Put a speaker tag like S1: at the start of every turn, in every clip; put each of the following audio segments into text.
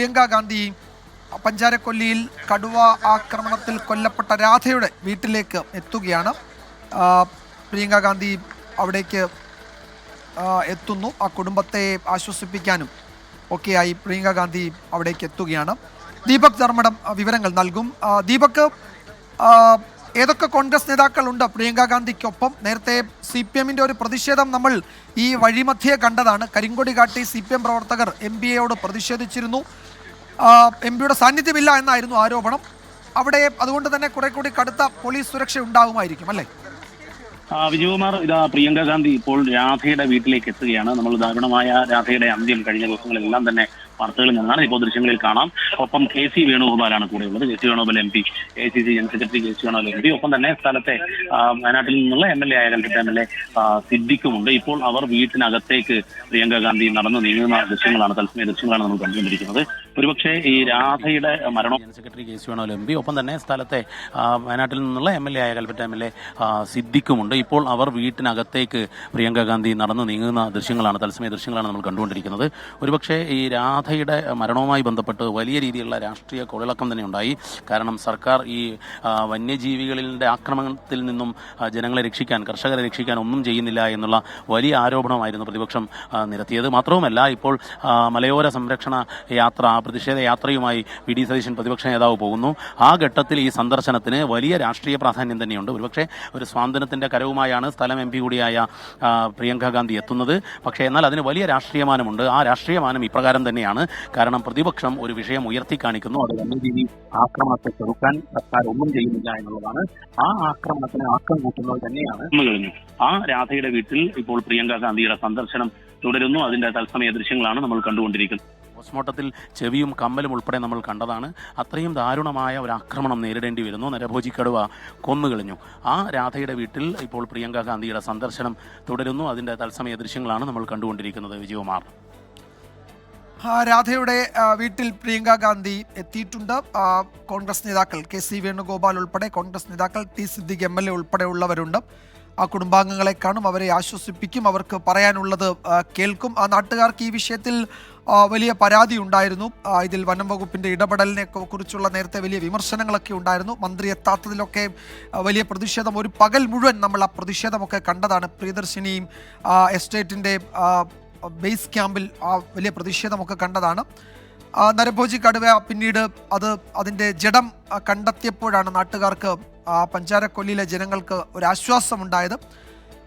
S1: പ്രിയങ്ക ഗാന്ധി പഞ്ചാരക്കൊല്ലിയിൽ കടുവ ആക്രമണത്തിൽ കൊല്ലപ്പെട്ട രാധയുടെ വീട്ടിലേക്ക് എത്തുകയാണ്. പ്രിയങ്ക ഗാന്ധി അവിടേക്ക് എത്തുന്നു. ആ കുടുംബത്തെ ആശ്വസിപ്പിക്കാനും ഒക്കെയായി പ്രിയങ്ക ഗാന്ധി അവിടേക്ക് എത്തുകയാണ്. ദീപക് ധർമ്മടം വിവരങ്ങൾ നൽകും. ദീപക് ഏതൊക്കെ കോൺഗ്രസ് നേതാക്കളുണ്ട് പ്രിയങ്ക ഗാന്ധിക്കൊപ്പം? നേരത്തെ സി പി എമ്മിന്റെ ഒരു പ്രതിഷേധം നമ്മൾ ഈ വഴിമധ്യേ കണ്ടതാണ്. കരിങ്കൊടി കാട്ടി സി പി എം പ്രവർത്തകർ എം ബി എയോട് പ്രതിഷേധിച്ചിരുന്നു. എം പിയുടെ സാന്നിധ്യമില്ല എന്നായിരുന്നു ആരോപണം. അവിടെ അതുകൊണ്ട് തന്നെ കുറെ കൂടി കടുത്ത പോലീസ് സുരക്ഷ ഉണ്ടാവുമായിരിക്കും അല്ലേ?
S2: വിജയകുമാർ ഇതാ പ്രിയങ്ക ഗാന്ധി ഇപ്പോൾ രാധയുടെ വീട്ടിലേക്ക് എത്തുകയാണ്. നമ്മൾ ദാരുണമായ രാധയുടെ അന്ത്യം കഴിഞ്ഞ ദിവസങ്ങളെല്ലാം തന്നെ വാർത്തകളിൽ നിന്നാണ്. ഇപ്പോൾ ദൃശ്യങ്ങളിൽ കാണാം. ഒപ്പം കെ സി വേണുഗോപാലാണ് കൂടെയുള്ളത് K C Venugopal M P A C C general secretary K C Venugopal M P. ഒപ്പം തന്നെ സ്ഥലത്തെ വയനാട്ടിൽ നിന്നുള്ള എം എൽ എ ആയ കൽക്കട്ട എം എൽ എ സിദ്ദിഖുമുണ്ട്. ഇപ്പോൾ അവർ വീട്ടിനകത്തേക്ക് പ്രിയങ്ക ഗാന്ധി നടന്നു നീങ്ങുന്ന ദൃശ്യങ്ങളാണ് തത്സമയ ദൃശ്യങ്ങളാണ് നമ്മൾ കണ്ടുകൊണ്ടിരിക്കുന്നത്. ഒരുപക്ഷെ ഈ രാധയുടെ മരണം. Secretary K C Venugopal M P ഒപ്പം തന്നെ സ്ഥലത്തെ വയനാട്ടിൽ നിന്നുള്ള എം എൽ എ ആയ കൽപ്പറ്റ എം എൽ എ സിദ്ദിഖുമുണ്ട്. ഇപ്പോൾ അവർ വീട്ടിനകത്തേക്ക് പ്രിയങ്ക ഗാന്ധി നടന്നു നീങ്ങുന്ന ദൃശ്യങ്ങളാണ് തത്സമയ ദൃശ്യങ്ങളാണ് നമ്മൾ കണ്ടുകൊണ്ടിരിക്കുന്നത്. ഒരുപക്ഷെ ഈ രാധയുടെ മരണവുമായി ബന്ധപ്പെട്ട് വലിയ രീതിയിലുള്ള രാഷ്ട്രീയ കൊളിളക്കം തന്നെ ഉണ്ടായി. കാരണം സർക്കാർ ഈ വന്യജീവികളിലെ ആക്രമണത്തിൽ നിന്നും ജനങ്ങളെ രക്ഷിക്കാൻ കർഷകരെ രക്ഷിക്കാൻ ഒന്നും ചെയ്യുന്നില്ല എന്നുള്ള വലിയ ആരോപണമായിരുന്നു പ്രതിപക്ഷം നിരത്തിയത്. മാത്രവുമല്ല ഇപ്പോൾ മലയോര സംരക്ഷണ യാത്ര പ്രതിഷേധ യാത്രയുമായി വി ഡി സതീശൻ പ്രതിപക്ഷ നേതാവ് പോകുന്നു. ആ ഘട്ടത്തിൽ ഈ സന്ദർശനത്തിന് വലിയ രാഷ്ട്രീയ പ്രാധാന്യം തന്നെയുണ്ട്. ഒരുപക്ഷെ ഒരു സ്വാതന്ത്ര്യത്തിന്റെ കരവുമായാണ് സ്ഥലം എം കൂടിയായ പ്രിയങ്ക ഗാന്ധി എത്തുന്നത്. പക്ഷേ എന്നാൽ അതിന് വലിയ രാഷ്ട്രീയമാനമുണ്ട്. ആ രാഷ്ട്രീയമാനം ഇപ്രകാരം തന്നെയാണ്. കാരണം പ്രതിപക്ഷം ഒരു വിഷയം ഉയർത്തി കാണിക്കുന്നു അത് വന്യജീവി ആക്രമണത്തെ ചെറുക്കാൻ സർക്കാർ ഒന്നും ചെയ്യുന്നില്ല എന്നുള്ളതാണ്. ആ ആക്രമണത്തിന് ആക്കം കൂട്ടുന്നത് തന്നെയാണ്. ആ രാധയുടെ വീട്ടിൽ ഇപ്പോൾ പ്രിയങ്ക ഗാന്ധിയുടെ സന്ദർശനം തുടരുന്നു. അതിന്റെ തത്സമയ ദൃശ്യങ്ങളാണ് നമ്മൾ കണ്ടുകൊണ്ടിരിക്കുന്നത്. പോസ്റ്റ്മോർട്ടത്തിൽ ചെവിയും കമ്മലും ഉൾപ്പെടെ നമ്മൾ കണ്ടതാണ്. അത്രയും ദാരുണമായ ഒരു ആക്രമണം നേരിടേണ്ടി വരുന്നു. നരഭോജി കടുവ കൊന്നുകളഞ്ഞു ആ രാധയുടെ വീട്ടിൽ ഇപ്പോൾ പ്രിയങ്ക ഗാന്ധിയുടെ സന്ദർശനം തുടരുന്നു. അതിന്റെ തത്സമയ ദൃശ്യങ്ങളാണ് നമ്മൾ കണ്ടുകൊണ്ടിരിക്കുന്നത്. വിജയകുമാർ.
S1: രാധയുടെ വീട്ടിൽ പ്രിയങ്ക ഗാന്ധി എത്തിയിട്ടുണ്ട്. കോൺഗ്രസ് നേതാക്കൾ കെ സി വേണുഗോപാൽ ഉൾപ്പെടെ കോൺഗ്രസ് നേതാക്കൾ T Siddique M L A ഉൾപ്പെടെയുള്ളവരുണ്ട് ആ കുടുംബാംഗങ്ങളെ കാണും അവരെ ആശ്വസിപ്പിക്കും അവർക്ക് പറയാനുള്ളത് കേൾക്കും. ആ നാട്ടുകാർക്ക് ഈ വിഷയത്തിൽ വലിയ പരാതി ഉണ്ടായിരുന്നു. ഇതിൽ വനം വകുപ്പിന്റെ ഇടപെടലിനെ കുറിച്ചുള്ള നേരത്തെ വലിയ വിമർശനങ്ങളൊക്കെ ഉണ്ടായിരുന്നു. മന്ത്രി എത്താത്തതിലൊക്കെ വലിയ പ്രതിഷേധം ഒരു പകൽ മുഴുവൻ നമ്മൾ ആ പ്രതിഷേധമൊക്കെ കണ്ടതാണ്. പ്രിയദർശിനിയും എസ്റ്റേറ്റിന്റെ ബേസ് ക്യാമ്പിൽ ആ വലിയ പ്രതിഷേധമൊക്കെ കണ്ടതാണ്. നരഭോജി കടുവ പിന്നീട് അത് അതിന്റെ ജഡം കണ്ടെത്തിയപ്പോഴാണ് നാട്ടുകാർക്ക് പഞ്ചാരക്കൊല്ലിയിലെ ജനങ്ങൾക്ക് ഒരു ആശ്വാസമുണ്ടായത്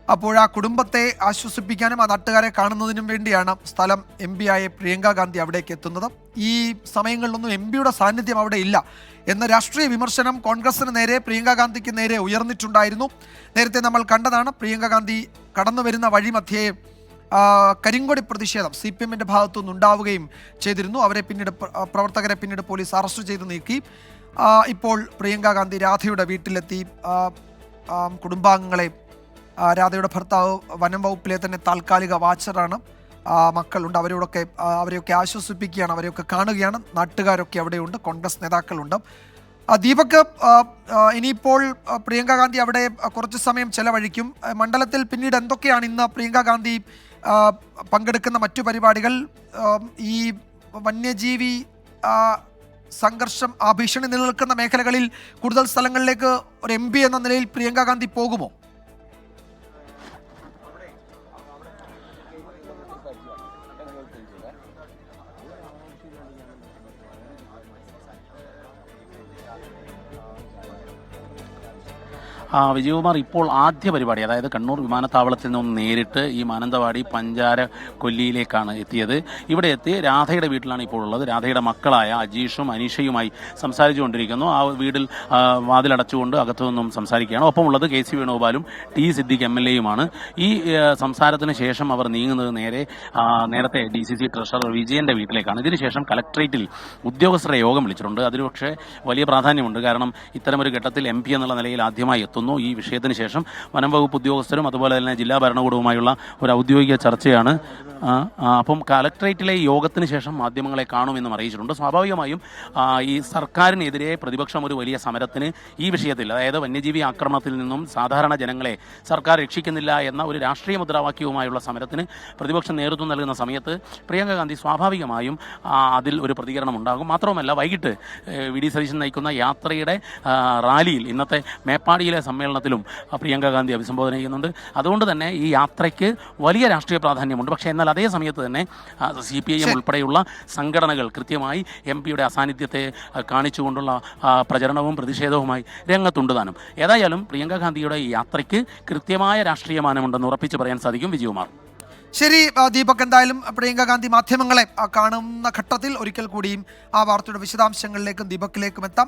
S1: അപ്പോൾ ആ കുടുംബത്തെ ആശ്വസിപ്പിക്കാനും ആ നാട്ടുകാരെ കാണുന്നതിനും വേണ്ടിയാണ് സ്ഥലം എം പി ആയ പ്രിയങ്ക ഗാന്ധി അവിടേക്ക് എത്തുന്നത്. ഈ സമയങ്ങളിലൊന്നും എം പിയുടെ സാന്നിധ്യം അവിടെ ഇല്ല എന്ന രാഷ്ട്രീയ വിമർശനം കോൺഗ്രസിന് നേരെ പ്രിയങ്ക ഗാന്ധിക്ക് നേരെ ഉയർന്നിട്ടുണ്ടായിരുന്നു. നേരത്തെ നമ്മൾ കണ്ടതാണ് പ്രിയങ്ക ഗാന്ധി കടന്നു വരുന്ന വഴിമധ്യേ കരിങ്കൊടി പ്രതിഷേധം സി പി എമ്മിന്റെ ഭാഗത്തുനിന്ന് ഉണ്ടാവുകയും ചെയ്തിരുന്നു. അവരെ പിന്നീട് പ്രവർത്തകരെ പിന്നീട് പോലീസ് അറസ്റ്റ് ചെയ്ത് നീക്കി. ഇപ്പോൾ പ്രിയങ്ക ഗാന്ധി രാധയുടെ വീട്ടിലെത്തി. കുടുംബാംഗങ്ങളെ രാധയുടെ ഭർത്താവ് വനം വകുപ്പിലെ തന്നെ താൽക്കാലിക വാച്ചറാണ്. മക്കളുണ്ട്. അവരോടൊക്കെ അവരെയൊക്കെ ആശ്വസിപ്പിക്കുകയാണ്. അവരെയൊക്കെ കാണുകയാണ്. നാട്ടുകാരൊക്കെ അവിടെയുണ്ട്. കോൺഗ്രസ് നേതാക്കളുണ്ട്. ദീപക് ഇനിയിപ്പോൾ പ്രിയങ്ക ഗാന്ധി അവിടെ കുറച്ച് സമയം ചെലവഴിക്കും. മണ്ഡലത്തിൽ പിന്നീട് എന്തൊക്കെയാണ് ഇന്ന് പ്രിയങ്ക ഗാന്ധി പങ്കെടുക്കുന്ന മറ്റു പരിപാടികൾ? ഈ വന്യജീവി സംഘർഷം ആ ഭീഷണി നിലനിൽക്കുന്ന മേഖലകളിൽ കൂടുതൽ സ്ഥലങ്ങളിലേക്ക് ഒരു എം എന്ന നിലയിൽ പ്രിയങ്ക ഗാന്ധി പോകുമോ?
S2: വിജയകുമാർ ഇപ്പോൾ ആദ്യ പരിപാടി അതായത് കണ്ണൂർ വിമാനത്താവളത്തിൽ നിന്നും നേരിട്ട് ഈ മാനന്തവാടി പഞ്ചാര കൊല്ലിയിലേക്കാണ് എത്തിയത്. ഇവിടെ എത്തി രാധയുടെ വീട്ടിലാണ് ഇപ്പോൾ ഉള്ളത്. രാധയുടെ മക്കളായ അജീഷും അനീഷയുമായി സംസാരിച്ചുകൊണ്ടിരിക്കുന്നു. ആ വീടിൽ ആ, വാതിലടച്ചുകൊണ്ട് അകത്തു നിന്നും സംസാരിക്കുകയാണ്. ഒപ്പം ഉള്ളത് കെ സി വേണുഗോപാലും ടി സിദ്ദിഖ് എം എൽ എയുമാണ് ഈ സംസാരത്തിന് ശേഷം അവർ നീങ്ങുന്നത് നേരെ നേരത്തെ ഡി സി സി ട്രഷറർ വിജയന്റെ വീട്ടിലേക്കാണ്. ഇതിനുശേഷം കലക്ട്രേറ്റിൽ ഉദ്യോഗസ്ഥരെ യോഗം വിളിച്ചിട്ടുണ്ട്. അതിന് പക്ഷേ വലിയ പ്രാധാന്യമുണ്ട്. കാരണം ഇത്തരമൊരു ഘട്ടത്തിൽ എം പി എന്നുള്ള നിലയിൽ ആദ്യമായി എത്തുന്നു. നടക്കുന്നു ഈ വിഷയത്തിന് ശേഷം വനം വകുപ്പ് ഉദ്യോഗസ്ഥരും അതുപോലെ തന്നെ ജില്ലാ ഭരണകൂടവുമായുള്ള ഒരു ഔദ്യോഗിക ചർച്ചയാണ്. അപ്പം കലക്ട്രേറ്റിലെ യോഗത്തിന് ശേഷം മാധ്യമങ്ങളെ കാണുമെന്നും അറിയിച്ചിട്ടുണ്ട്. സ്വാഭാവികമായും ഈ സർക്കാരിനെതിരെ പ്രതിപക്ഷം ഒരു വലിയ സമരത്തിന് ഈ വിഷയത്തിൽ അതായത് വന്യജീവി ആക്രമണത്തിൽ നിന്നും സാധാരണ ജനങ്ങളെ സർക്കാർ രക്ഷിക്കുന്നില്ല എന്ന ഒരു രാഷ്ട്രീയ മുദ്രാവാക്യവുമായുള്ള സമരത്തിന് പ്രതിപക്ഷം നേതൃത്വം നൽകുന്ന സമയത്ത് പ്രിയങ്ക ഗാന്ധി സ്വാഭാവികമായും അതിൽ ഒരു പ്രതികരണം ഉണ്ടാകും. മാത്രവുമല്ല വൈകിട്ട് വി. ഡി. സതീശൻ നയിക്കുന്ന യാത്രയുടെ റാലിയിൽ ഇന്നത്തെ മേപ്പാടിയിലെ സമ്മേളനത്തിലും പ്രിയങ്ക ഗാന്ധി അഭിസംബോധന ചെയ്യുന്നുണ്ട്. അതുകൊണ്ട് തന്നെ ഈ യാത്രയ്ക്ക് വലിയ രാഷ്ട്രീയ പ്രാധാന്യമുണ്ട്. പക്ഷേ എന്നാൽ അതേ സമയത്ത് തന്നെ സി പി ഐ എം ഉൾപ്പെടെയുള്ള സംഘടനകൾ കൃത്യമായി എം പിയുടെ അസാന്നിധ്യത്തെ കാണിച്ചുകൊണ്ടുള്ള പ്രചരണവും പ്രതിഷേധവുമായി രംഗത്തുണ്ട് താനും. ഏതായാലും പ്രിയങ്ക ഗാന്ധിയുടെ ഈ യാത്രയ്ക്ക് കൃത്യമായ രാഷ്ട്രീയ മാനമുണ്ടെന്ന് ഉറപ്പിച്ച് പറയാൻ സാധിക്കും വിജയകുമാർ
S1: ശരി ദീപക് എന്തായാലും പ്രിയങ്ക ഗാന്ധി മാധ്യമങ്ങളെ കാണുന്ന ഘട്ടത്തിൽ ഒരിക്കൽ കൂടിയും ആ വാർത്തയുടെ വിശദാംശങ്ങളിലേക്കും ദീപക്കിലേക്കും എത്താം.